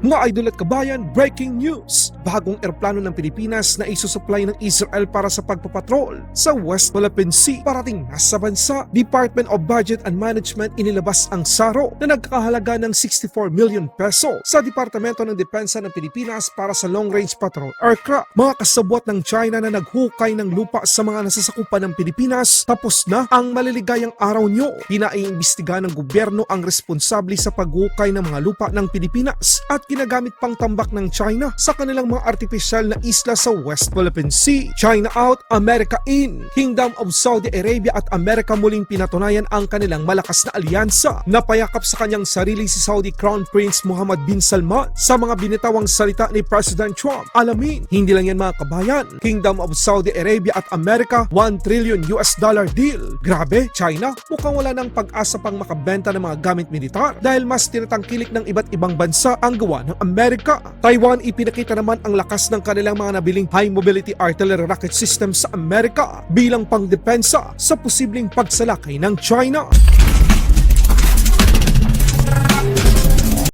Mga idol at kabayan, breaking news! Bagong eroplano ng Pilipinas na isusupply ng Israel para sa pagpapatrol sa West Philippine Sea parating na sa bansa. Department of Budget and Management inilabas ang SARO na nagkakahalaga ng 64 million peso sa Departamento ng Depensa ng Pilipinas para sa Long Range Patrol Aircraft. Mga kasabwat ng China na naghukay ng lupa sa mga nasasakupan ng Pilipinas, tapos na ang maliligayang araw nyo. Pinaiimbestiga ng gobyerno ang responsable sa paghukay ng mga lupa ng Pilipinas at ginagamit pang tambak ng China sa kanilang mga artificial na isla sa West Philippine Sea. China out, America in. Kingdom of Saudi Arabia at Amerika muling pinatunayan ang kanilang malakas na alyansa. Napayakap sa kanyang sarili si Saudi Crown Prince Muhammad bin Salman sa mga binitawang salita ni President Trump. Alamin, hindi lang yan mga kabayan. Kingdom of Saudi Arabia at Amerika, 1 trillion US dollar deal. Grabe, China, mukhang wala ng pag-asa pang makabenta ng mga gamit militar dahil mas tinatangkilik ng iba't ibang bansa ang gawa ng Amerika. Taiwan ipinakita naman ang lakas ng kanilang mga nabiling high mobility artillery rocket system sa Amerika bilang pangdepensa sa posibleng pagsalakay ng China.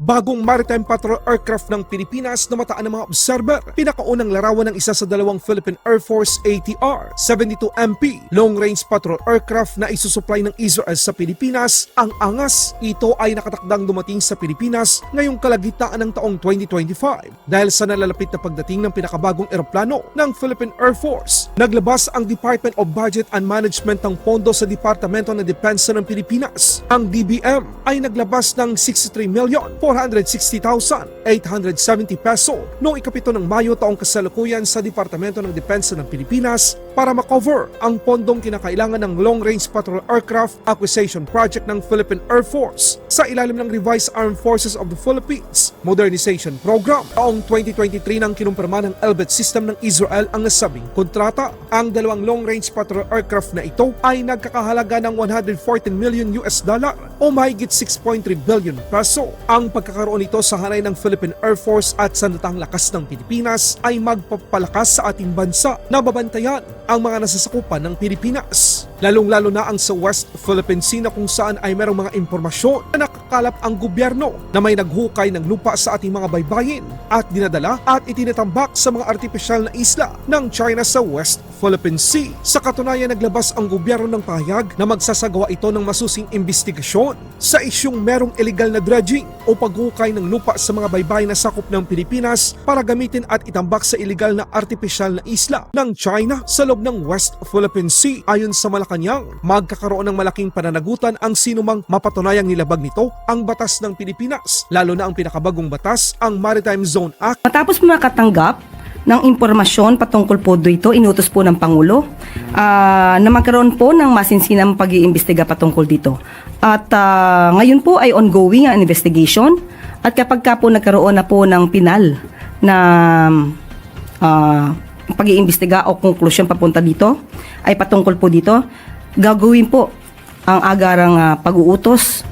Bagong maritime patrol aircraft ng Pilipinas na mataan ng mga observer. Pinakaunang larawan ng isa sa dalawang Philippine Air Force ATR 72MP long range patrol aircraft na isusupply ng Israel sa Pilipinas. Ang angas, ito ay nakatakdang dumating sa Pilipinas ngayong kalagitnaan ng taong 2025 dahil sa nalalapit na pagdating ng pinakabagong eroplano ng Philippine Air Force. Naglabas ang Department of Budget and Management ng pondo sa Departamento ng Depensa ng Pilipinas. Ang DBM ay naglabas ng 63 million 460,870 peso noong ikapito ng Mayo taong kasalukuyan sa Departamento ng Depensa ng Pilipinas para makover ang pondong kinakailangan ng Long Range Patrol Aircraft Acquisition Project ng Philippine Air Force sa ilalim ng Revised Armed Forces of the Philippines Modernization Program. Taong 2023 nang kinumpirma ng Elbit System ng Israel ang nasabing kontrata. Ang dalawang Long Range Patrol Aircraft na ito ay nagkakahalaga ng 114 million US dollar o mahigit 6.3 billion peso. Ang pagkakaroon nito sa hanay ng Philippine Air Force at sandatang lakas ng Pilipinas ay magpapalakas sa ating bansa na babantayan ang mga nasasakupan ng Pilipinas. Lalong-lalo na ang sa West Philippine Sea na kung saan ay merong mga impormasyon na nakakalap ang gobyerno na may naghukay ng lupa sa ating mga baybayin at dinadala at itinatambak sa mga artificial na isla ng China sa West Philippine Sea. Sa katunayan naglabas ang gobyerno ng pahayag na magsasagawa ito ng masusing investigasyon sa isyong merong illegal na dredging o paghukay ng lupa sa mga baybayin na sakop ng Pilipinas para gamitin at itambak sa illegal na artificial na isla ng China sa loob ng West Philippine Sea. Ayon sa Malacanang, magkakaroon ng malaking pananagutan ang sinumang mapatunayang nilabag nito ang batas ng Pilipinas, lalo na ang pinakabagong batas, ang Maritime Zone Act Matapos po makatanggap ng impormasyon patungkol po dito, inutos po ng Pangulo ah, na magkaroon po ng masinsinang pag-iimbestiga patungkol dito. At ah, ngayon po ay ongoing ang investigation at kapag ka po nagkaroon na po ng pinal na ah, pag-iimbestiga o konklusyon papunta dito ay patungkol po dito, gagawin po ang agarang ah, pag-uutos.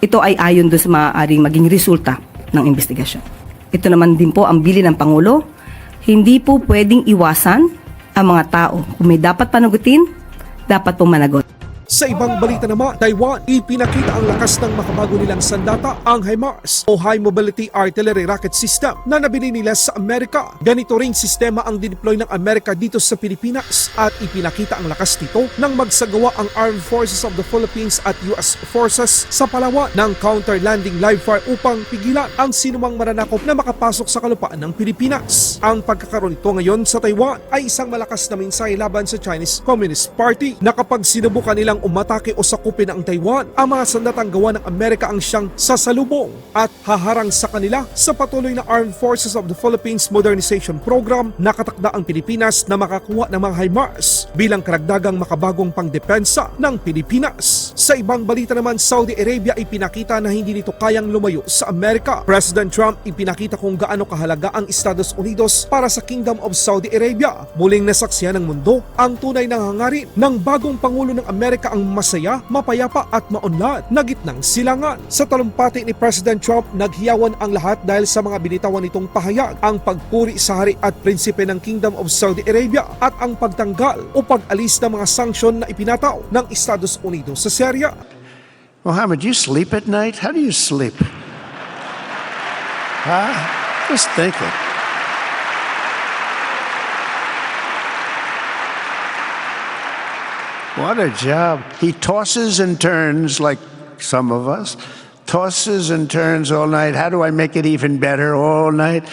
Ito ay ayon doon sa maaaring maging resulta ng investigasyon. Ito naman din po ang bili ng Pangulo. Hindi po pwedeng iwasan ang mga tao. Kung may dapat panagutin, dapat po managot. Sa ibang balita naman, Taiwan ipinakita ang lakas ng makabago nilang sandata, ang HIMARS o High Mobility Artillery Rocket System na nabili nila sa Amerika. Ganito ring sistema ang dideploy ng Amerika dito sa Pilipinas at ipinakita ang lakas nito nang magsagawa ang Armed Forces of the Philippines at US Forces sa Palawan ng counter-landing live fire upang pigilan ang sinumang mananakop na makapasok sa kalupaan ng Pilipinas. Ang pagkakaroon nito ngayon sa Taiwan ay isang malakas na mensahe laban sa Chinese Communist Party na kapag sinubukan nilang umatake o sakupin ang Taiwan, ang mga sandatang gawa ng Amerika ang siyang sasalubong at haharang sa kanila sa patuloy na Armed Forces of the Philippines Modernization Program nakatakda ang Pilipinas na makakuha ng mga HIMARS bilang karagdagang makabagong pangdepensa ng Pilipinas. Sa ibang balita naman, Saudi Arabia ay pinakita na hindi nito kayang lumayo sa Amerika. President Trump ipinakita kung gaano kahalaga ang Estados Unidos para sa Kingdom of Saudi Arabia. Muling nasaksiyan ng mundo ang tunay na hangarin ng bagong Pangulo ng Amerika ang masaya, mapayapa at maunlad na gitnang silangan. Sa talumpati ni President Trump, naghiyawan ang lahat dahil sa mga binitawan nitong pahayag, ang pagpuri sa hari at prinsipe ng Kingdom of Saudi Arabia at ang pagtanggal o pag-alis ng mga sanksyon na ipinataw ng Estados Unidos sa Syria. Mohammed, you sleep at night? How do you sleep? Huh? Just thinking. What a job. He tosses and turns like some of us, tosses and turns all night. How do I make it even better all night?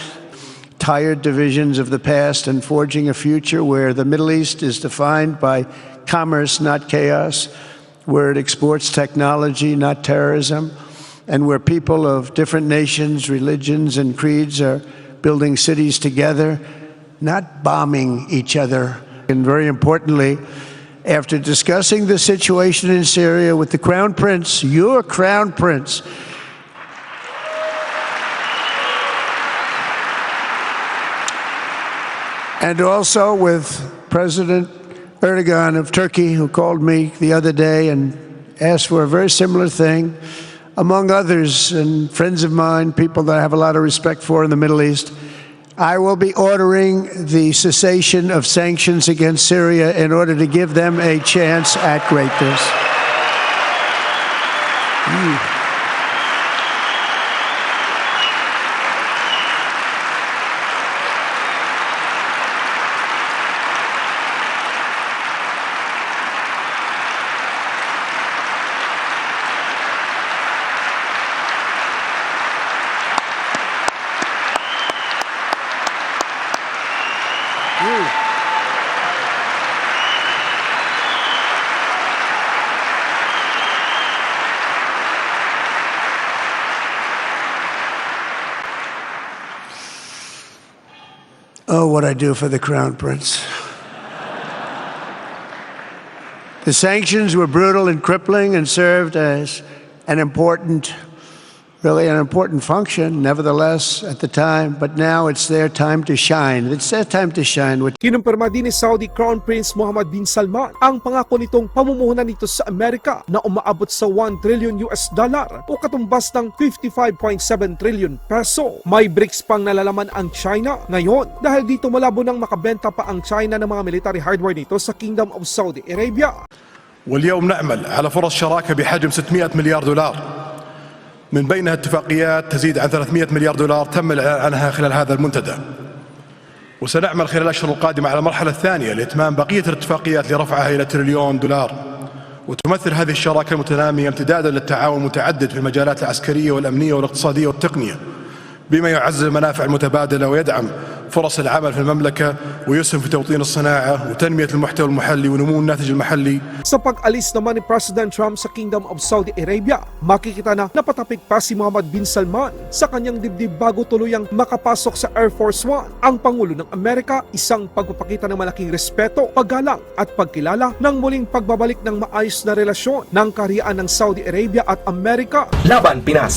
Tired divisions of the past and forging a future where the Middle East is defined by commerce, not chaos, where it exports technology, not terrorism, and where people of different nations, religions, and creeds are building cities together, not bombing each other. And very importantly, after discussing the situation in Syria with the Crown Prince, your Crown Prince, and also with President Erdogan of Turkey, who called me the other day and asked for a very similar thing, among others, and friends of mine, people that I have a lot of respect for in the Middle East. I will be ordering the cessation of sanctions against Syria in order to give them a chance at greatness. Hmm. Oh, what I do for the Crown Prince. the sanctions were brutal and crippling and served as an important, really an important function, nevertheless, at the time. But now it's their time to shine. It's their time to shine. What Kinumpirma din ni Saudi Crown Prince Mohammed bin Salman ang pangako nitong pamumuhunan nito sa Amerika na umaabot sa 1 trillion US dollar o katumbas ng 55.7 trillion peso. May BRICS pang nalalaman ang China ngayon dahil dito malabo nang makabenta pa ang China ng mga military hardware nito sa Kingdom of Saudi Arabia. واليوم نعمل على فرص شراكة بحجم 600 مليار دولار من بينها اتفاقيات تزيد عن 300 مليار دولار تم الإعلان عنها خلال هذا المنتدى. وسنعمل خلال الأشهر القادمة على المرحلة الثانية لإتمام بقية الاتفاقيات لرفعها إلى تريليون دولار. وتمثل هذه الشراكة المتنامية امتدادا للتعاون المتعدد في المجالات العسكرية والأمنية والاقتصادية والتقنية بما يعزز المنافع المتبادلة ويدعم فرص العمل في المملكة ويسهم في توطين الصناعة وتنمية المحتوى المحلي ونمو الناتج المحلي Sa pag-alis naman ni President Trump sa Kingdom of Saudi Arabia, makikita na napatapik pa si Mohammed bin Salman sa kanyang dibdib bago tuluyang makapasok sa Air Force One. Ang Pangulo ng Amerika, isang pagpapakita ng malaking respeto, paggalang at pagkilala ng muling pagbabalik ng maayos na relasyon ng kaharian ng Saudi Arabia at Amerika. Laban Pinas